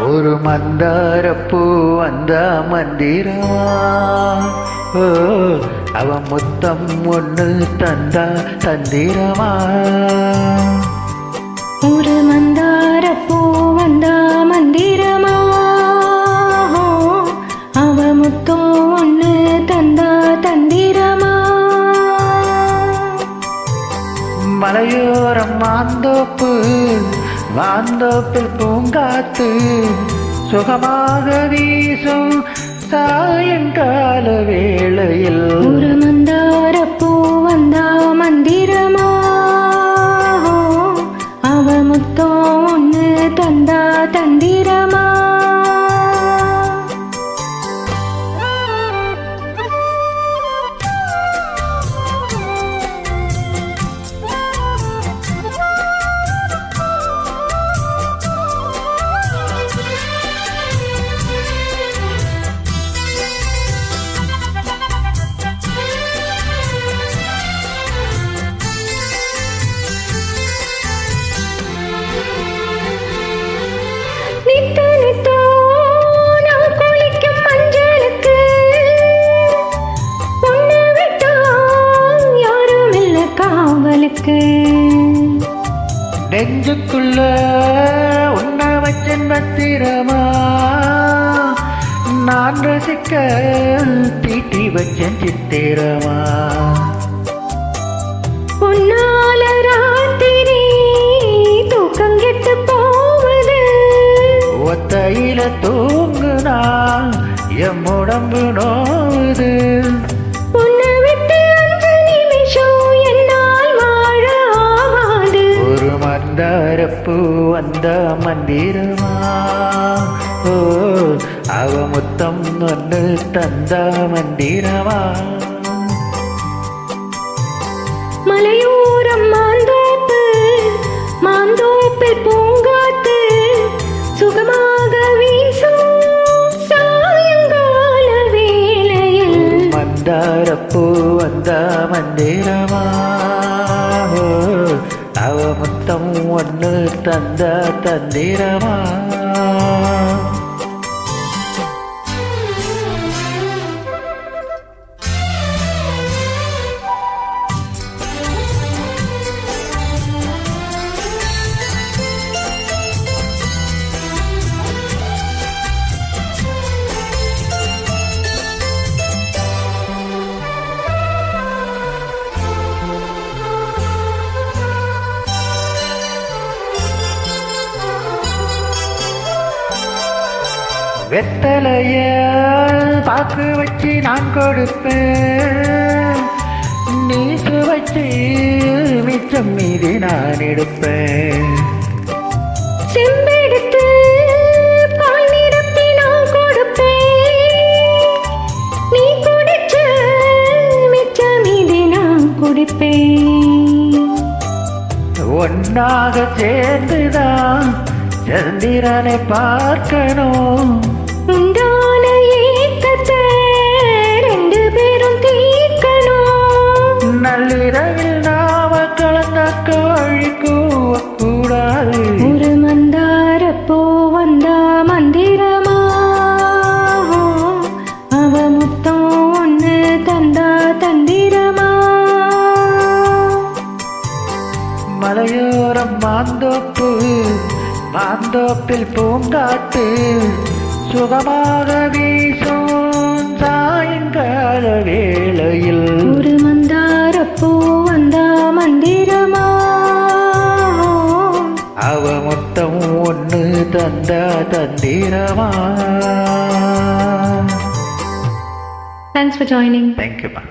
மந்தாரப்பூ வந்த மந்திரமா ஓ அவ முத்தம் ஒன்று தந்தா தந்திரமா. ஒரு மந்தார பூ வந்தா மந்திரமா. அவ முத்தம் ஒண்ணு தந்தா தந்திரமா. மலையோரம் மாந்தோப்பு வாந்தோப்பில் பூங்காத்து சுகமாக வீசும் சாயங்கால வேளையில் ஒரு மந்தார பூ வந்தா மந்தி நெஞ்சுக்குள்ள உன்ன வச்சன் பத்திரமா? நான் ரசிக்க தீட்டி வச்சன் சித்திரமா? உன்னால ராத்திரி தூக்கம் கெட்டு போவது. ஒத்தையில தூங்குனா எம் உடம்பு நோவுது அவ முத்தம் ஒன்று தந்த மந்திரமா மலையோரம் மாந்தோப்பு மாந்தோப்பில் பூங்காத்து சுகமாக வீசும் சாயங்கால வேளையில் மந்தாரப்பூ வந்த மந்திரமா அவ வெத்தலைய பாக்கு வச்சு நான் கொடுப்பேன். நீ சுவைச்சு மிச்சம் மீது நான் எடுப்பேன். செம்பெடுத்து பால் நிரப்பி நான் கொடுப்பேன். நீ குடிச்ச மிச்சம் மீதி நான் குடிப்பேன். ஒன்னாக சேர்ந்துதான் சந்திரனை பார்க்கணும். வழி கூடாது ஒரு மந்தார பூ வந்தா மந்திரமா? அவ முத்தம் ஒண்ணு தந்தா தந்திரமா? மலையோரம் மாந்தோப்பு மாந்தோப்பில் பூங்காட்டு சுகமாக வீசும் சாயங்கால வேளையில். ஒரு மந்தார பூ ஒன்று தந்த தந்திரமா தேங்க்ஸ் ஃபார் ஜாயினிங் தேங்க்யூமா